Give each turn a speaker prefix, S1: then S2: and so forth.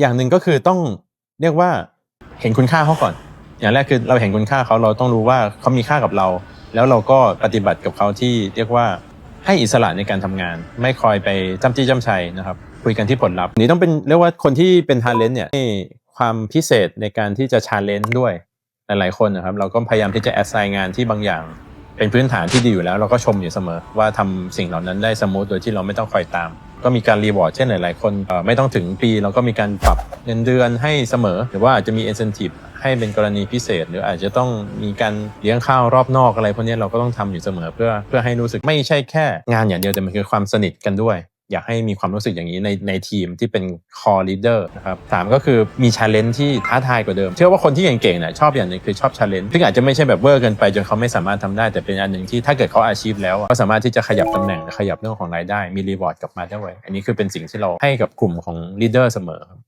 S1: อย่างหนึ่งก็คือต้องเรียกว่าเห็นคุณค่าเขาก่อน อย่างแรกคือเราเห็นคุณค่าเขาเราต้องรู้ว่าเขามีค่ากับเรา แล้วเราก็ปฏิบัติกับเขาที่เรียกว่าให้อิสระในการทำงาน ไม่คอยไปจ้ำจี้จ้ำชัยนะครับ คุยกันที่ผลลัพธ์นี่ต้องเป็นเรียกว่าคนที่เป็นทาเลนต์เนี่ยให้ความพิเศษในการที่จะชาเลนจ์ด้วยหลายๆคนนะครับ เราก็พยายามที่จะแอดไซน์งานที่บางอย่าง เป็นพื้นฐานที่ดีอยู่แล้วเราก็ชมอยู่เสมอ ว่าทำสิ่งเหล่านั้นได้สมูทโดยที่เราไม่ต้องคอยตาม ก็มีการรีวอร์ดเช่นหลาย ๆ คนไม่ต้องถึงปีเราก็มีการปรับเงินเดือนให้เสมอ หรือว่าอาจจะมี incentive ให้เป็นกรณีพิเศษ หรืออาจจะต้องมีการเลี้ยงข้าวรอบนอกอะไรพวกนี้เราก็ต้องทำอยู่เสมอเพื่อเพื่อให้รู้สึกไม่ใช่แค่งานอย่างเดียวแต่มันคือความสนิทกันด้วย อยากให้มีความรู้สึกอย่างนี้ในในทีมที่เป็น core leader นะครับสามก็คือมี challenge ที่ท้าทายกว่าเดิม เชื่อว่าคนที่เก่งๆเนี่ยชอบอย่างหนึงคือชอบ challenge ซึ่งอาจจะไม่ใช่แบบเวอร์เกินไปจนเขาไม่สามารถทำได้ แต่เป็นอันหนึ่งที่ถ้าเกิดเขาอาชีพแล้วก็สามารถที่จะขยับตำแหน่งขยับเรื่องของรายได้มี reward กลับมาได้ไวอันนี้คือเป็นสิ่งที่เราให้กับกลุ่มของ leader เสมอครับ